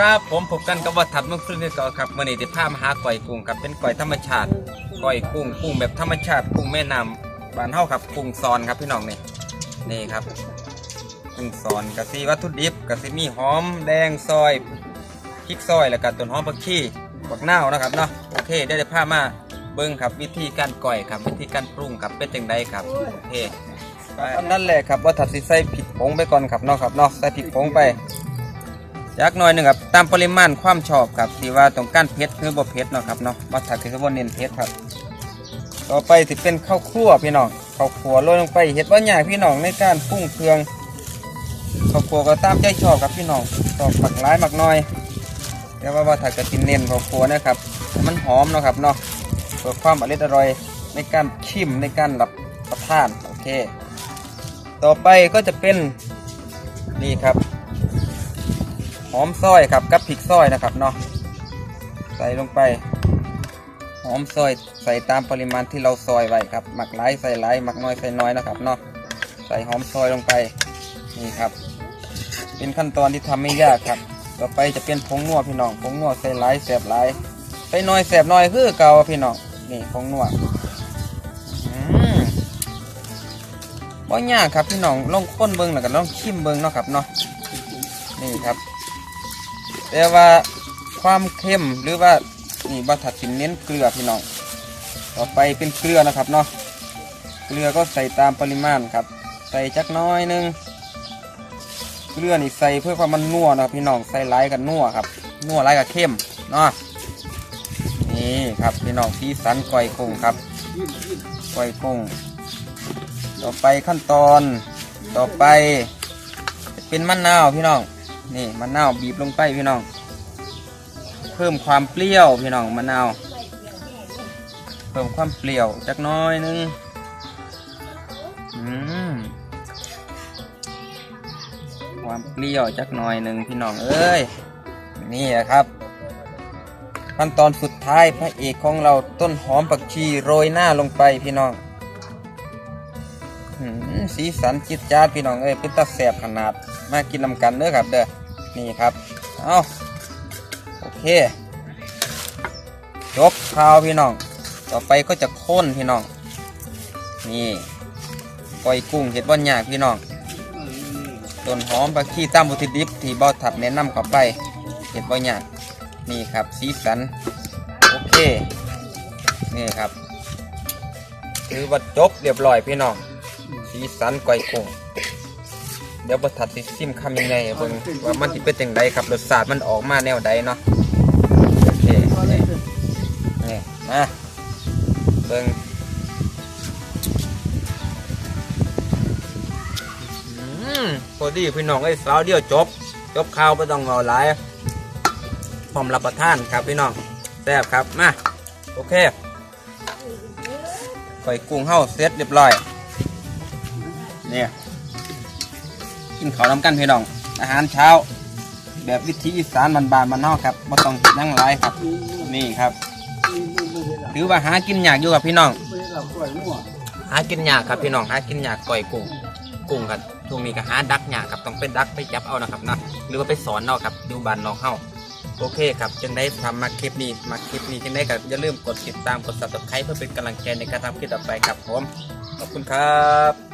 ครับผมพบกันกับวัฒน์เมื่อคืนนี้ก่อนครับวันนี้ที่พามาหาก่อยกุ้งครับเป็นก่อยธรรมชาติก่อยกุ้งกุ้งแบบธรรมชาติกุ้งแม่น้ำบ้านเฮาครับกุ้งซอนครับพี่น้องนี่นี่ครับกุ้งซอนกะซีวัตถุดิบกะซีมีหอมแดงซอยพริกซอยแล้วก็ต้นหอมผักชีบักนาวนะครับเนาะโอเคได้ได้พามาเบิ้งครับวิธีการก่อยครับวิธีการปรุงครับเป็นจังไดครับโอเคอันนั้นแหละครับว่าถัดสิใส่ผิดผงไปก่อนครับเนาะครับเนาะใส่ผิดผงไป จักหน่อยหนึ่งครับตามปริมาณความชอบครับที่ว่าต้องก้ารเผ็ดหรือบ่เผ็ดเนาะครับเนาะมาถักคือว่าเน้นเผ็ดครับ ต่อไปสิเป็นข้าวคั่วพี่น้องข้าวคั่วโรยลงไปเห็ดว่ายากพี่น้องในการปรุงเครื่องข้าวคั่วก็ตามใจชอบครับพี่น้องชอบหมักหลายหมักน้อยแต่ว่าว่าถ้าเกิดกินเน้นข้าวคั่วนะครับมันหอมเนาะครับเนาะเพื่อความอร่อยอร่อยในการชิมในการรับประทานโอเค ต่อไปก็จะเป็นนี่ครับ หอมซอยครับกับพริกซอยนะครับเนาะใส่ลงไปหอมซอยใส่ตามปริมาณที่เราซอยไว้ครับหมักหลายใส่หลายหมักน้อยใส่น้อยนะครับเนาะใส่หอมซอยลงไปนี่ครับ เป็นขั้นตอนที่ทำไม่ยากครับ ต่อไปจะเป็นผงนัวพี่น้องผงนัวใส่หลายแสบหลายใส่น้อยแสบน้อยคือเก่าพี่น้องนี่ผงนัวอืมบ่ยากครับพี่น้องลองค้นเบิ้งแล้วก็ลองชิมเบิ้งเนาะครับเนาะนี่ครับ แต่ว่าความเข้มหรือว่านี่บัตรสินเน้นเกลือพี่น้อง ต่อไปเป็นเกลือนะครับเนาะ เกลือก็ใส่ตามปริมาณครับ ใส่จักน้อยหนึง เกลือนี่ใส่เพื่อความมันนัวนะครับพี่น้อง ใส่หลายกับนัวครับ นัวหลายกับเข้มเนาะ นี่ครับพี่น้องสีสันก่อยกงครับก่อยกงต่อไปขั้นตอน ต่อไป เป็นมะนาวพี่น้อง นี่มะนาวบีบลงไปพี่น้อง เพิ่มความเปรี้ยวพี่น้องมะนาว เพิ่มความเปรี้ยวจักน้อยหนึงอืมความเปรี้ยวจักหน่อยหนึ่งพี่น้องเอ้ยนี่แหละครับ ขั้นตอนสุดท้ายพระเอกของเราต้นหอมผักชีโรยหน้าลงไปพี่น้องสีสันจิตจ้าพี่น้องเอ้ยเป็นตาแสบขนาดมากินนำกันเด้อครับเด้อ นี่ครับเอาโอเคจบข่าวพี่น้อง ต่อไปก็จะข้นพี่น้อง นี่ปล่อยกุ้งเห็ดว่ายากพี่น้องต้นหอมผักชีตามบุตรดิบที่บาถับแนะนำเข้าไปเห็ดว่ายากนี่ครับสีสัน โอเค นี่ครับถือว่าจบเรียบร้อยพี่น้อง สีสันก่อยกุ้ง เดี๋ยวบทัดสิซิมคำยังไงเบิ่งว่ามันสิเป็นจังไดครับรสชาติมันออกมาแนวใดเนาะโอเคนี่นี่มาเบิ่งอืมพอดีพี่น้องไอ้สาวเดียวจบ จบข้าวไม่ต้องเอาหลายพร้อมรับประทานครับพี่น้องแซ่บครับมาโอเคก่อยกุ้งเฮาเสร็จเรียบร้อยเนี่ย กินข้าวน้ำกันพี่น้อง อาหารเช้า แบบวิถีอีสานบานๆบ้านนอกครับม่ต้องนั่งไรครับ นี่ครับถือว่าหากินยากอยู่กับพี่น้อง หากินยากครับพี่น้องหากินยากก่อยกุ้งกุ้งครับช่วงนี้ก็หาดักยากครับต้องเป็นดักไปจับเอานะครับนะหรือว่าไปสอนเอาครับดูบ้านนอกเฮาโอเคครับจึงได้ทำมาคลิปนี้มาคลิปนี้จึงได้ก็อย่าลืมกดติดตามกด subscribe เพื่อเป็นกำลังใจในการทำคลิปต่อไปครับผมขอบคุณครับ